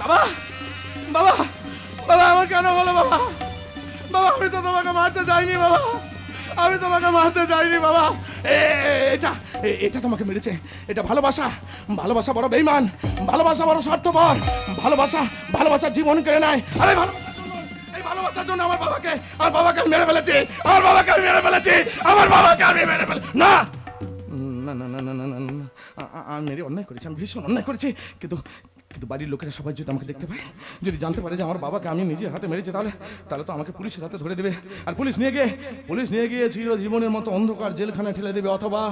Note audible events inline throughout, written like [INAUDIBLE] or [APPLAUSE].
বাবা বাবা বাবা আমার কেন বলো বাবা বাবা আমি তো তোমাকে মারতে যাইনি বাবা আমি তোমাকে মারতে যাইনি বাবা এটা এটা তোমাকে মেরেছে এটা ভালোবাসা ভালোবাসা বড় বেইমান ভালোবাসা বড় স্বার্থপর ভালোবাসা ভালোবাসা জীবন কেড়ে নেয় আরে ভালো ভালোবাসার জন্য আমার বাবাকে আর বাবাকে আমি মেরে ফেলেছি আমার বাবাকে আমি মেরে ফেলেছি আমার বাবাকে আমি মেরে ফেলে না না না না না না না আমি অন্যায় করেছি আমি ভীষণ অন্যায় করেছি কিন্তু কিন্তু বাড়ির লোকেরা সবাই যদি আমাকে দেখতে পায়, যদি জানতে পারে যে আমার বাবাকে আমি নিজের হাতে মেরেছি, তাহলে তাহলে তো আমাকে পুলিশের হাতে ধরে দেবে। আর পুলিশ নিয়ে গিয়ে, পুলিশ নিয়ে গিয়ে চির জীবনের মতো অন্ধকার জেলখানায় ঠেলে দেবে, অথবা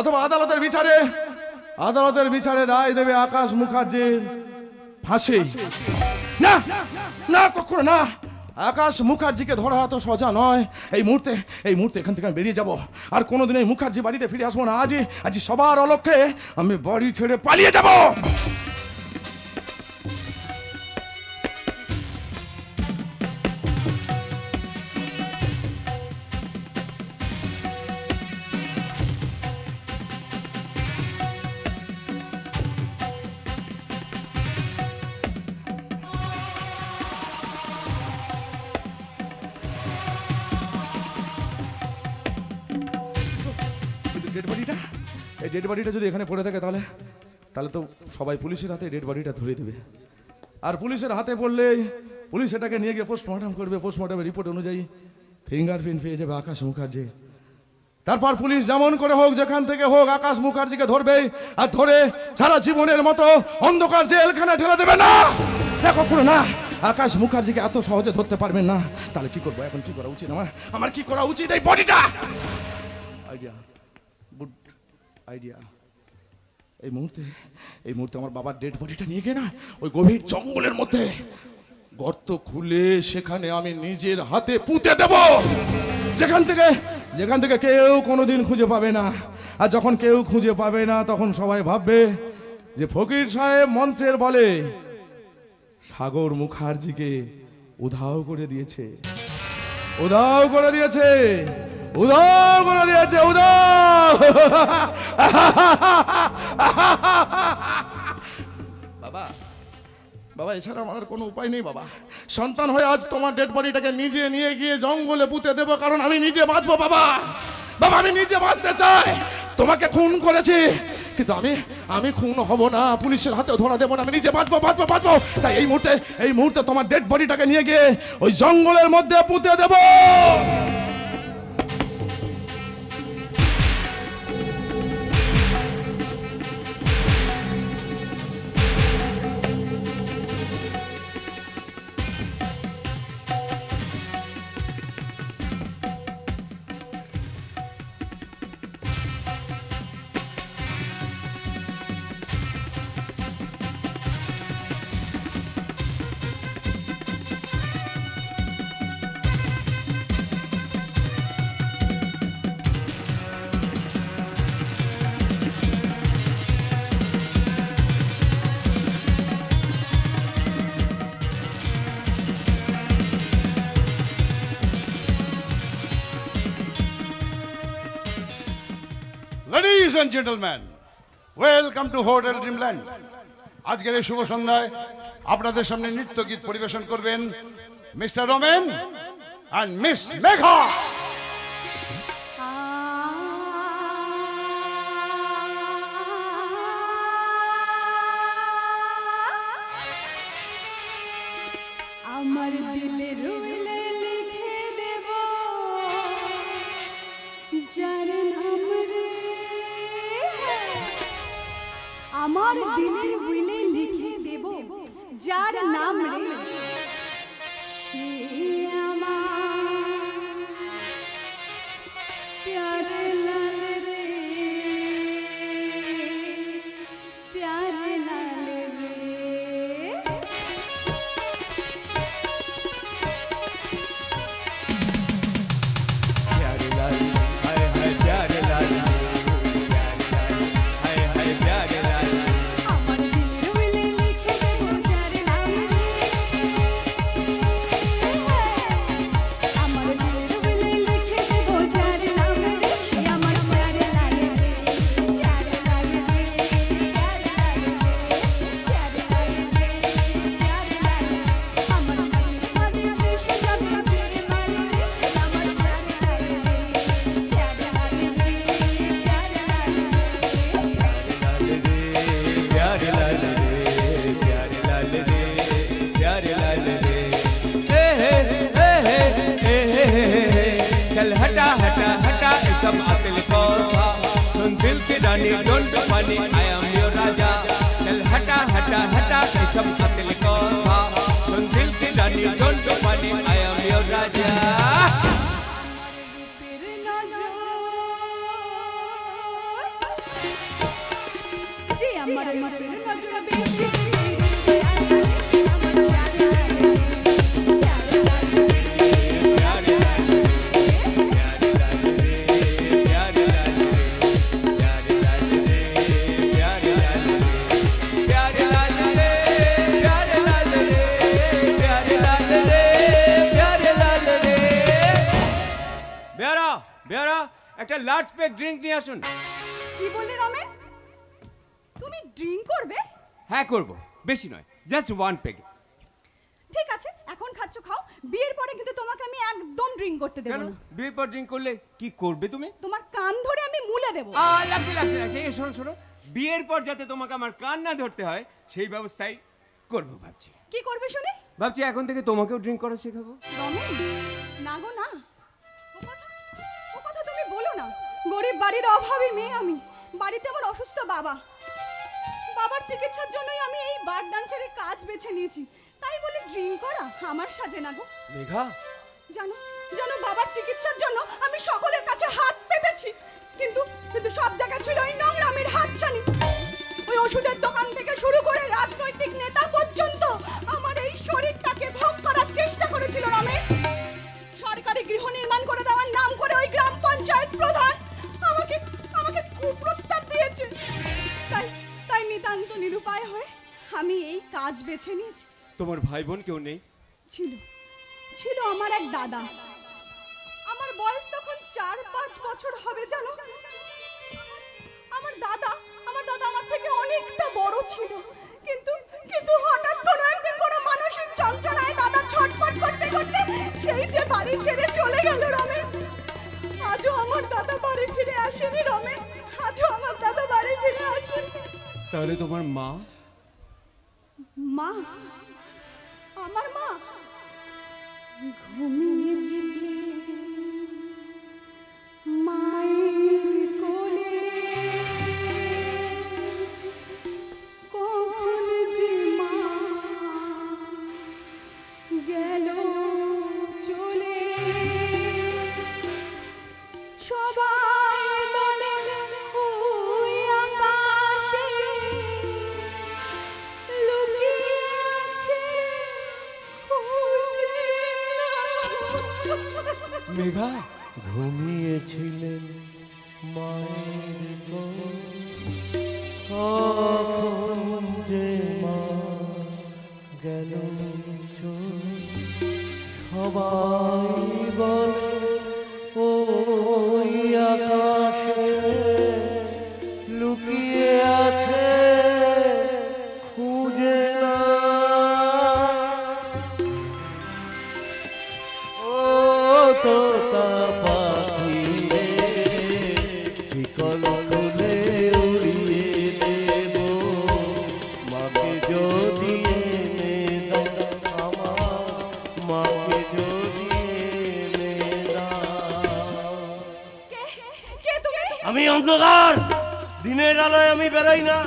অথবা আদালতের বিচারে আদালতের বিচারে রায় দেবে আকাশ মুখার্জির ফাঁসি। না না, কখনো না। আকাশ মুখার্জিকে ধরা এত সোজা নয়। এই মুহূর্তে এই মুহূর্তে এখান থেকে আমি বেরিয়ে যাব। আর কোনোদিন এই মুখার্জি বাড়িতে ফিরে আসব না। আজই আজ সবার অলক্ষ্যে আমি বাড়ি ছেড়ে পালিয়ে যাব। ডেড বডিটা এই ডেড বডিটা যদি এখানে পড়ে থাকে তাহলে তাহলে তো সবাই পুলিশের হাতে ডেড বডিটা ধরে দেবে। আর পুলিশের হাতে পড়লে পুলিশ এটাকে নিয়ে গিয়ে পোস্টমর্টম করবে। পোস্টমর্টমের রিপোর্ট অনুযায়ী ফিঙ্গারপ্রিন্ট পেয়ে যাবে আকাশ মুখার্জি। তারপর পুলিশ যেমন করে হোক, যেখান থেকে হোক, আকাশ মুখার্জিকে ধরবে আর ধরে সারা জীবনের মতো অন্ধকার জেলখানা ঠেলে দেবে না। কখনো না, আকাশ মুখার্জিকে এত সহজে ধরতে পারবেন না। তাহলে কি করব? এখন কি করা উচিত আমার? আমার কি করা উচিত এই বডিটা আইডিয়া আইডিয়া এই মুহূর্তে এই মুহূর্তে আমার বাবার ডেড বডিটা নিয়ে গিয়ে না, ওই গভীর জঙ্গলের মধ্যে গর্ত খুলে সেখানে আমি নিজের হাতে পুঁতে দেব। যেখান থেকে যেখান থেকে কেউ কোনোদিন খুঁজে পাবে না। আর যখন কেউ খুঁজে পাবে না, তখন সবাই ভাববে যে ফকির সাহেব মঞ্চের বলে সাগর মুখার্জিকে উধাও করে দিয়েছে। উধাও করে দিয়েছে উদাও করে দিয়েছে উদাও [LAUGHS] বাবা বাবা, এছাড়া আমার কোনো উপায় নেই, বাবা। সন্তান হয়ে আজ তোমার ডেড বডিটাকে নিজে নিয়ে গিয়ে জঙ্গলে পুঁতে দেবো, কারণ আমি নিজে বাঁচবো, বাবা। বাবা, আমি নিজে বাঁচতে চাই। তোমাকে খুন করেছি, কিন্তু আমি আমি খুন হব না। পুলিশের হাতে ধরা দেবো না। আমি নিজে বাঁচবো বাঁচবো বাঁচবো। তাই এই মুহূর্তে এই মুহূর্তে তোমার ডেড বডিটাকে নিয়ে গিয়ে ওই জঙ্গলের মধ্যে পুঁতে দেবো। And gentleman welcome to hotel Dreamland আজকের এই শুভ সন্ধ্যায় আপনাদের সামনে নৃত্য গীত পরিবেশন করবেন mister Romen and miss Megha. की रानी डोंट पानी आई एम योर राजा चल हटा हटा हटा के सब अकल को सुन दिल की रानी डोंट पानी आई एम योर राजा একটা লার্জ প্যাক ড্রিঙ্ক নিয়ে আসুন। কি বললি রমেন? তুমি ড্রিঙ্ক করবে? হ্যাঁ করব। বেশি নয় জাস্ট ওয়ান পেগ ঠিক আছে এখন খাচ্ছ খাও। বিয়ের পরে কিন্তু তোমাকে আমি একদম ড্রিঙ্ক করতে দেবো না। বিয়ের পর ড্রিঙ্ক করলে কি করবে তুমি? তোমার কান ধরে আমি মুলে দেবো। আ লাগছে লাগছে লাগছে। এই শোনো শোনো। বিয়ের পর যাতে তোমাকে আমার কান না ধরতে হয় সেই ব্যবস্থাই করব ভাবছি। কি করবে শুনে? ভাবছি এখন থেকে তোমাকেও ড্রিঙ্ক করা শেখাবো। না গো না। বাড়ির অভাবী মেয়ে আমি। বাড়িতে আমার অসুস্থ বাবা। বাবার চিকিৎসার জন্যই আমি এই বার ডান্সারের কাজ বেছে নিয়েছি। তাই বলে ড্রিঙ্ক করা আমার সাজে না গো। মেঘা? জানো জানো বাবার চিকিৎসার জন্য আমি সকলের কাছে হাত পেতেছি। কিন্তু কিন্তু সব জায়গা ছিল ওই নোংরামের হাতছানি। ওই ওষুধের দোকান থেকে শুরু করে রাজনৈতিক নেতা পর্যন্ত আমার এই শরীরটাকে ভোগ করার চেষ্টা করেছিল রমেশ। সরকারি গৃহ নির্মাণ করে দেওয়ার নাম করে ওই গ্রাম পঞ্চায়েত প্রধান আমাকে আমাকে কুপ্রস্তাব দিয়েছে। তাই তাই নিতান্ত নিরুপায় হয়ে আমি এই কাজ বেছে নিয়েছি। তোমার ভাই বোন কেউ নেই? ছিল ছিল আমার এক দাদা। আমার বয়স তখন চার পাঁচ বছর হবে জানো? আমার দাদা আমার দাদা আমার থেকে অনেকটা বড় ছিল। কিন্তু কিন্তু হঠাৎ কোনো একদিন কোনো মানসিক যন্ত্রণায় দাদা ছটফট করতে করতে সেই যে বাড়ি ছেড়ে চলে গেল রমেন আজও আমার দাদা বাড়ি ফিরে আসেনি রমেন। আজও আমার দাদা বাড়ি ফিরে আসেনি। তাহলে তোমার মা? মা? আমার মা? ঘুমিয়েছে। গেল সবাই বলে ও আকাশে আমি অন্ধকার। দিনের আলোয় আমি বেরোই না।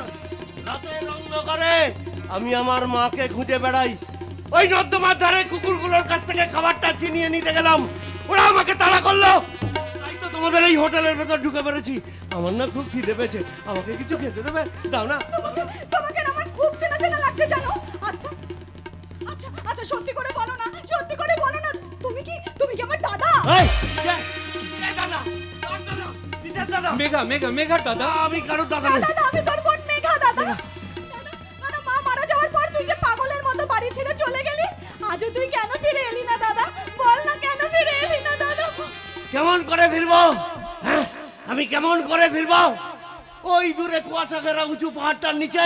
রাতের অন্ধকারে আমি আমার মাকে খুঁজে বেড়াই। ওই নর্দমার ধারে কুকুরগুলোর কাছ থেকে খাবারটা ছিনিয়ে নিতে গেলাম। ওরা আমাকে তাড়া করল। তাই তো তোমাদের এই হোটেলের ভেতর ঢুকে পেরেছি আমার না খুব খিদে পেয়েছে। আমাকে কিছু খেতে দেবে? দাও না। তোমাকে তোমাকে আমার খুব চেনা চেনা লাগছে জানো? আচ্ছা আচ্ছা আচ্ছা সত্যি করে বলো না সত্যি করে বলো না। তুমি কি তুমি কি আমার দাদা? এই, দাদা? দাদা? মেঘা মেঘা মেঘার দাদা। আমি কারোর দাদা নই। দাদা আমি তোর বোন মেঘা দাদা। দাদা, মা মারা যাওয়ার পর তুই যে পাগলের মতো বাড়ি ছেড়ে চলে গেলি আজও তুই কেন ফিরে এলি না দাদা? বল না কেন ফিরে এলি না দাদা? কেমন করে ফিরবো? হ্যাঁ? আমি কেমন করে ফিরবো? ওই দূরে কুয়াশা ঘেরা উঁচু পাহাড়টার নিচে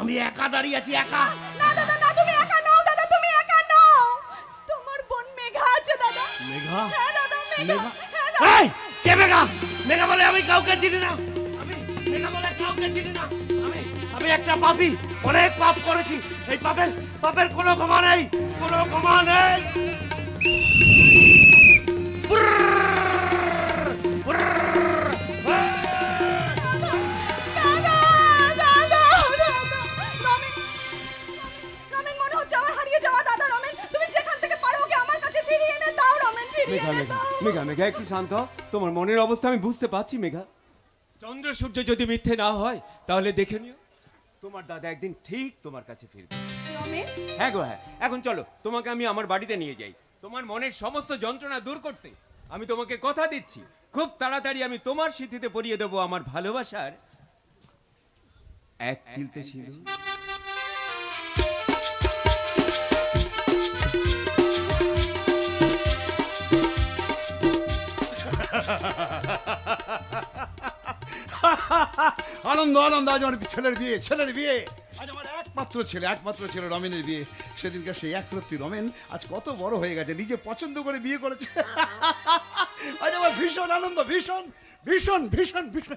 আমি একা দাঁড়িয়ে আছি একা। না দাদা না তুমি একা নও দাদা তুমি একা নও। তোমার বোন মেঘা আছে দাদা। মেঘা? হ্যাঁ দাদা মেঘা। মেঘা? হ্যাঁ এই! কে মেঘা? মেঘা বলে আমি কাউকে চিনি না। আমি, মেঘা বলে কাউকে চিনি না। আমি আমি একটা পাপি। অনেক পাপ করেছি। এই পাপের পাপের কোনো ক্ষমা নেই। কোনো ক্ষমা নেই। মেঘা একটু শান্ত হও। তোমার মনের অবস্থা আমি বুঝতে পারছি মেঘা। চন্দ্র সূর্য যদি মিথ্যে না হয় তাহলে দেখে নিও। তোমার দাদা একদিন ঠিক তোমার কাছে ফিরবে। হ্যাঁ গো হ্যাঁ। এখন চলো তোমাকে আমি আমার বাড়িতে নিয়ে যাই। তোমার মনের সমস্ত যন্ত্রণা দূর করতে আমি তোমাকে কথা দিচ্ছি। খুব তাড়াতাড়ি আমি তোমার স্মৃতিতে পরিয়ে দেবো আমার ভালোবাসার। এক চিলতে সিঁদুর। [LAUGHS] আনন্দ আনন্দ, আজ আমার ছেলের বিয়ে ছেলের বিয়ে। একমাত্র ছেলে একমাত্র ছেলে রমেনের বিয়ে। সেদিনকার সেই একরত্তি রমেন আজ কত বড় হয়ে গেছে, নিজে পছন্দ করে বিয়ে করেছে। [LAUGHS] আজ আমার ভীষণ আনন্দ, ভীষণ ভীষণ ভীষণ ভীষণ!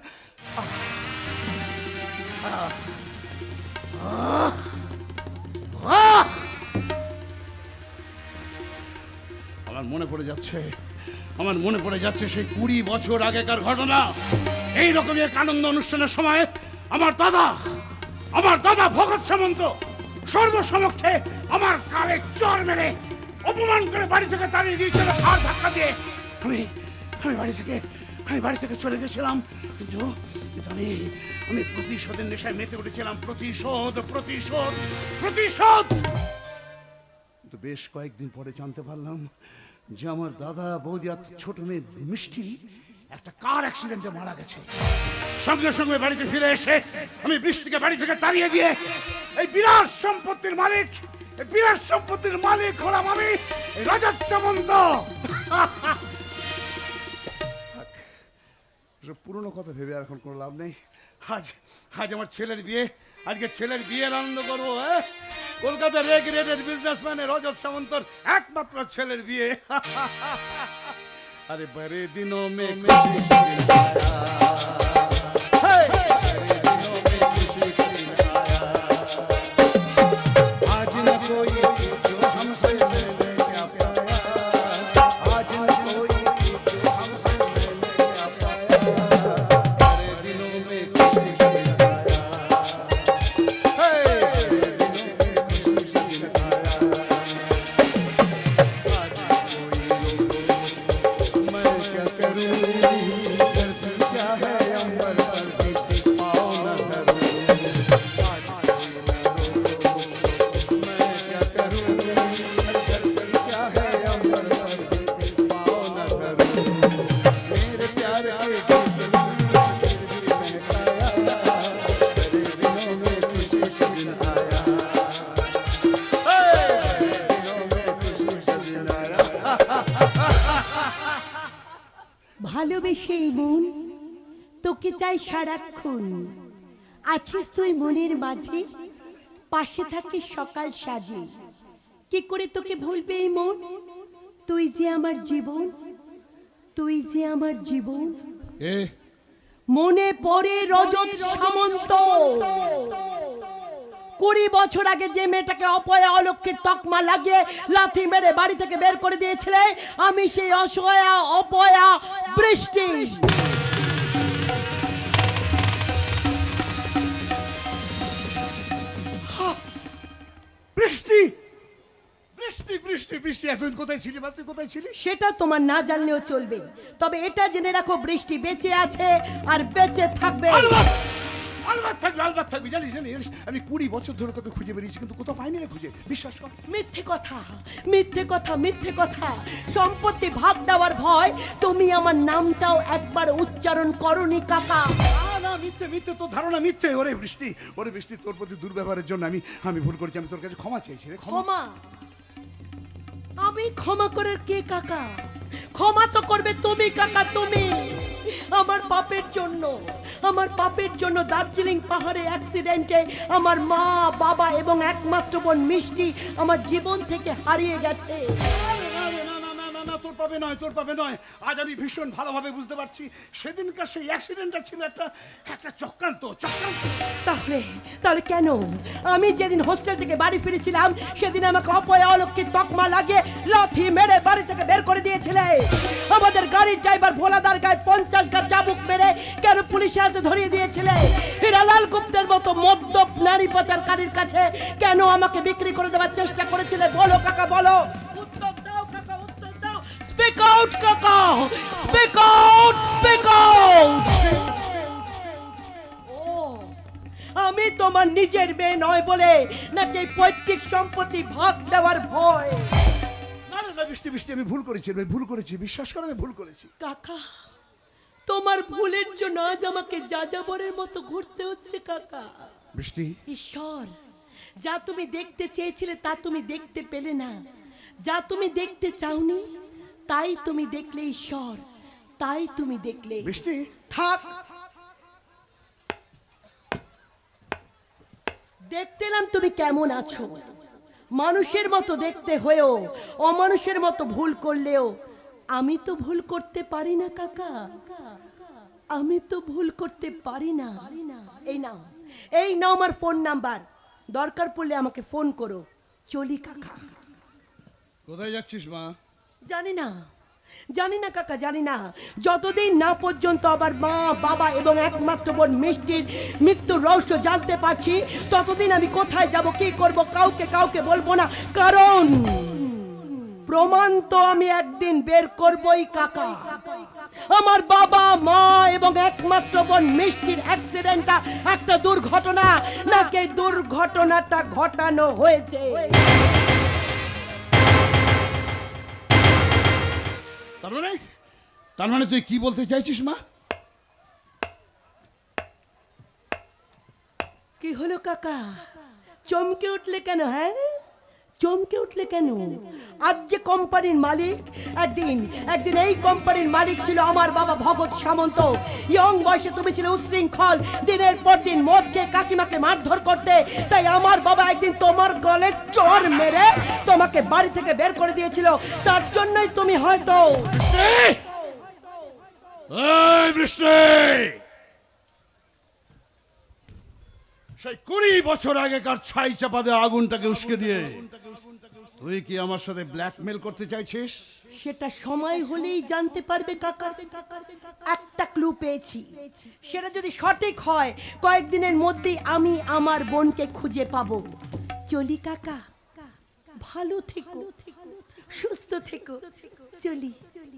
আমার মনে পড়ে যাচ্ছে আমার মনে পড়ে যাচ্ছে সেই কুড়ি বছর আগেকার ঘটনা। এই রকমই এক আনন্দ অনুষ্ঠানের সময় আমার দাদা আমার দাদা ভগৎ সামন্ত সর্বসমক্ষে আমার কালে চর মেরে অপমান করে বাড়ি থেকে তাড়িয়ে দিয়েছিল আর ধাক্কা দিয়ে। আমি আমি বাড়ি থেকে, আমি বাড়ি থেকে চলে গেছিলাম। কিন্তু আমি আমি প্রতিশোধের নেশায় মেতে উঠেছিলাম। প্রতিশোধ প্রতিশোধ প্রতিশোধ! বেশ কয়েকদিন পরে জানতে পারলাম যে আমার দাদা বৌদি আর ছোট মেয়ে মিষ্টি একটা কার অ্যাক্সিডেন্টে মারা গেছে। সঙ্গে সঙ্গে বাড়িতে ফিরে এসে আমি বৃষ্টিকে বাড়ি থেকে তাড়িয়ে দিয়ে এই বিরাট সম্পত্তির মালিক, এই বিরাট সম্পত্তির মালিক হলাম আমি রাজার সামন্ত। পুরনো কথা ভেবে আর এখন কোনো লাভ নেই। আজ আজ আমার ছেলের বিয়ে, আজকে ছেলের বিয়ের আনন্দ করব হ্যাঁ? কলকাতার রেগ রেটেড বিজনেসম্যানের রজত সামন্তর একমাত্র ছেলের বিয়ে। [LAUGHS] আরে বারে দিনও মে আছিস তুই মনের মাঝে? পাশে থাকে সকাল সাজে। কি করে তোকে ভুলবে এই মন? তুই যে আমার জীবন তুই যে আমার জীবন। মনে পড়ে রজত সামন্ত। কুড়ি বছর আগে যে মেয়েটাকে অপয়া অলক্ষের তকমা লাগিয়ে লাথি মেরে বাড়ি থেকে বের করে দিয়েছিলে আমি সেই অসহায়া অপয়া বৃষ্টি। বৃষ্টি। বৃষ্টি বৃষ্টি বৃষ্টি। এখন কোথায় ছিলি তুই কোথায় ছিলি? সেটা তোমার না জানলেও চলবে। তবে এটা জেনে রাখো বৃষ্টি বেঁচে আছে আর বেঁচে থাকবে। আলবাত! থাকবি আলবাত থাকবি। জানিস জানিস আমি কুড়ি বছর ধরে তোকে খুঁজে বেরিয়েছি কিন্তু কোথাও পাইনি রে খুঁজে। বিশ্বাস কর। মিথ্যে কথা মিথ্যে কথা মিথ্যে কথা। সম্পত্তি ভাগ দেওয়ার ভয় তুমি আমার নামটাও একবার উচ্চারণ করনি কাকা। না, না মিথ্যে মিথ্যে, তোর ধারণা মিথ্যে। ওরে বৃষ্টি ওরে বৃষ্টি, তোর প্রতি দুর্ব্যবহারের জন্য আমি আমি ভুল করেছি, আমি তোর কাছে ক্ষমা চাইছি রে, ক্ষমা। ক্ষমা। আমি ক্ষমা করার কে কাকা? ক্ষমা তো করবে তুমি কাকা, তুমি। আমার পাপের জন্য, আমার পাপের জন্য দার্জিলিং পাহাড়ে অ্যাক্সিডেন্টে আমার মা, বাবা এবং একমাত্র বোন মিষ্টি আমার জীবন থেকে হারিয়ে গেছে। না, তোর পাবে নয়, তোর পাবে নয়। আজ আমি ভীষণ ভালোভাবে বুঝতে পারছি। সেদিনকার সেই অ্যাক্সিডেন্টটা ছিল একটা একটা চক্রান্ত চক্রান্ত। তাহলে তাহলে কেন? আমি যেদিন হোস্টেল থেকে বাড়ি ফিরেছিলাম, সেদিন আমাকে অপয়া অলক্ষিত তকমা লাগিয়ে লাথি মেরে বাড়ি থেকে বের করে দিয়েছিলে। আমাদের গাড়ির ড্রাইভার ভোলাদার গায়ে পঞ্চাশ গা চাবুক মেরে কেন পুলিশের হাতে ধরিয়ে দিয়েছিলে? হিরালাল গুপ্তের মতো মদ্যপ নারী পাচারকারীর কাছে কেন আমাকে বিক্রি করে দেওয়ার চেষ্টা করেছিলে? বলো, কাকা, বলো। স্পিক আউট কাকা স্পিক আউট স্পিক আউট আমি তোমার নিজের মেয়ে নয় বলে নাকি পৈতৃক সম্পত্তি ভাগ দেওয়ার ভয়? না না না বৃষ্টি বৃষ্টি আমি ভুল করেছি আমি ভুল করেছি বিশ্বাস করে আমি ভুল করেছি। কাকা তোমার ভুলের জন্য আজ আমাকে যাযাবরের মতো ঘুরতে হচ্ছে কাকা। বৃষ্টি ঈশ্বর যা তুমি দেখতে চেয়েছিলে তা তুমি দেখতে পেলে না। যা তুমি দেখতে চাওনি তাই তুমি দেখলে ঈশ্বর তাই তুমি দেখলে। বৃষ্টি থাক। দেখতেলাম তুমি কেমন আছো। মানুষের মতো দেখতে হয়েও অমানুষের মতো ভুল করলেও আমি তো ভুল করতে পারি না কাকা। আমি তো ভুল করতে পারি না। এই নাও এই নাও আমার ফোন নাম্বার দরকার পড়লে আমাকে ফোন করো। চলি কাকা। কোথায় যাচ্ছিস মা? জানি না। জানি না, কাকা, জানি না। যতদিন না পর্যন্ত আবার মা, বাবা এবং একমাত্র বোন মিষ্টির মৃত্যুর রহস্য জানতে পারছি, ততদিন আমি কোথায় যাব, কি করব, কাউকে কাউকে বলব না। কারণ, প্রমাণ তো আমি একদিন বের করবই, কাকা। আমার বাবা, মা এবং একমাত্র বোন মিষ্টির অ্যাক্সিডেন্টটা একটা দুর্ঘটনা, নাকি দুর্ঘটনাটা ঘটানো হয়েছে? তার মানে? তার মানে তুই কি বলতে চাইছিস, মা? কি হলো, কাকা? চমকে উঠলে কেন হ্যাঁ? চমকে উঠলে কেন? আজ যে কোম্পানির মালিক, একদিন একদিন এই কোম্পানির মালিক ছিল আমার বাবা ভগৎ সামন্ত। ইয়ং বয়সে তুমি ছিল উশৃঙ্খল, দিনের পর দিন মদ খেয়ে কাকিমাকে মারধর করতে। তাই আমার বাবা একদিন তোমার গলে চর মেরে তোমাকে বাড়ি থেকে বের করে দিয়েছিল। তার জন্যই তুমি হয়তো বৃষ্টি! সেই কুড়ি বছর আগেকার ছাই চাপা দিয়ে আগুনটাকে উস্কে দিয়ে। তুই কি আমার সাথে ব্ল্যাকমেল করতে চাইছিস? সেটা সময় হলেই জানতে পারবে কাকা। একটা ক্লু পেয়েছি। সেটা যদি সঠিক হয়, কয়েকদিনের মধ্যেই আমি আমার বোনকে খুঁজে পাবো। চলি কাকা। ভালো থেকো। সুস্থ থেকো। চলি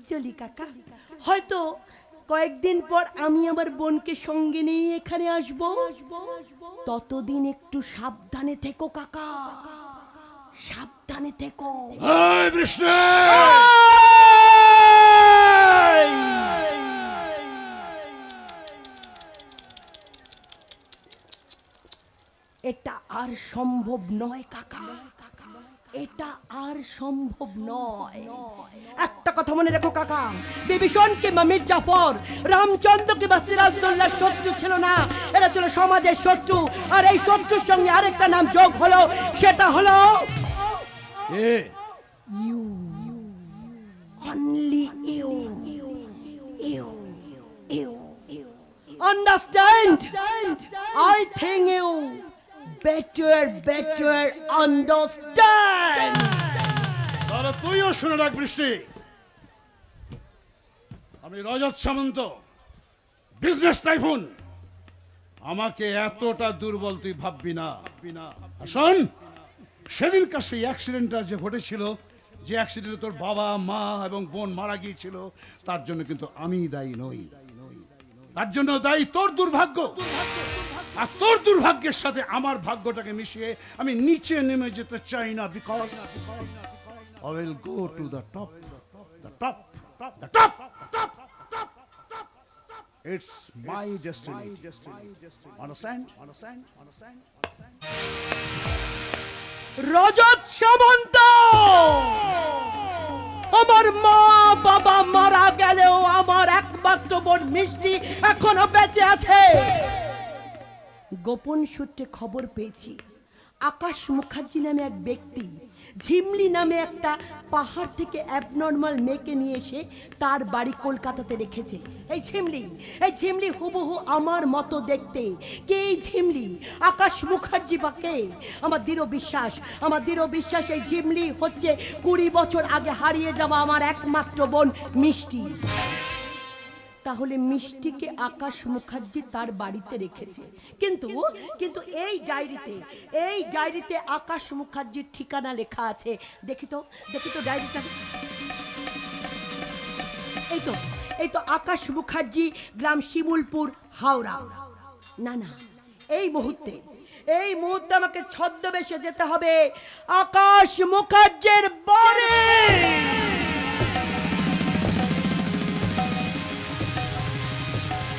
চলি কাকা। হয়তো কয়েকদিন পর আমি আমার বোনকে সঙ্গে নিয়ে এখানে আসব। ততদিন একটু সাবধানে থেকো কাকা। সাবধানে থেকো। এটা আর সম্ভব নয় কাকা। এটা আর সম্ভব নয়। কথা মনে রেখো কাকা। বিভীষণ কিংবা মীর জাফর রামচন্দ্র কিংবা সিরাজদৌল্লার শত্রু ছিল না। এরা ছিল সমাজের শত্রু। আর এই শত্রুর সঙ্গে আরেকটা নাম যোগ হলো সেটা হলো a. You. Only you you you Understand? I think you better, better understand. তাহলে তুইও শুনে রাখ বৃষ্টি। আমি রজত সামন্ত বিজনেস টাইফুন আমাকে এতটা দুর্বল তুই ভাববি না। শোন সেদিনকার সেই অ্যাক্সিডেন্টটা যে ঘটেছিল যে অ্যাক্সিডেন্টে তোর বাবা মা এবং বোন মারা গিয়েছিল তার জন্য কিন্তু আমি দায়ী নই। তার জন্য দায়ী তোর দুর্ভাগ্য। আর তোর দুর্ভাগ্যের সাথে আমার ভাগ্যটাকে মিশিয়ে আমি নিচে নেমে যেতে চাই না because go to the top, the top, the top, top, top, top. It's my destiny. Understand? Understand? Understand? Rajat Samanta আমার মা বাবা মারা গেলেও আমার একমাত্র বোন মিষ্টি এখনও বেঁচে আছে গোপন সূত্রে খবর পেয়েছি আকাশ মুখার্জি নামে এক ব্যক্তি, ঝিমলি নামে একটা পাহাড় থেকে অ্যাবনর্মাল মেয়েকে নিয়ে এসে তার বাড়ি কলকাতাতে রেখেছে। এই ঝিমলি এই ঝিমলি হুবহু আমার মতো দেখতে। কে এই ঝিমলি? আকাশ মুখার্জি বা কে? আমার দৃঢ় বিশ্বাস, আমার দৃঢ় বিশ্বাস, এই ঝিমলি হচ্ছে কুড়ি বছর আগে হারিয়ে যাওয়া আমার একমাত্র বোন মিষ্টি। তাহলে মিষ্টিকে আকাশ মুখার্জি তার বাড়িতে রেখেছে। কিন্তু কিন্তু এই ডায়েরিতে এই ডায়েরিতে আকাশ মুখার্জির ঠিকানা লেখা আছে। দেখি তো দেখি তো ডায়েরিটা। এই তো এই তো আকাশ মুখার্জি, গ্রাম শিমুলপুর, হাওড়া। না না, এই মুহূর্তে এই মুহূর্তে আমাকে ছদ্মবেশে যেতে হবে। আকাশ মুখার্জির বাড়ি!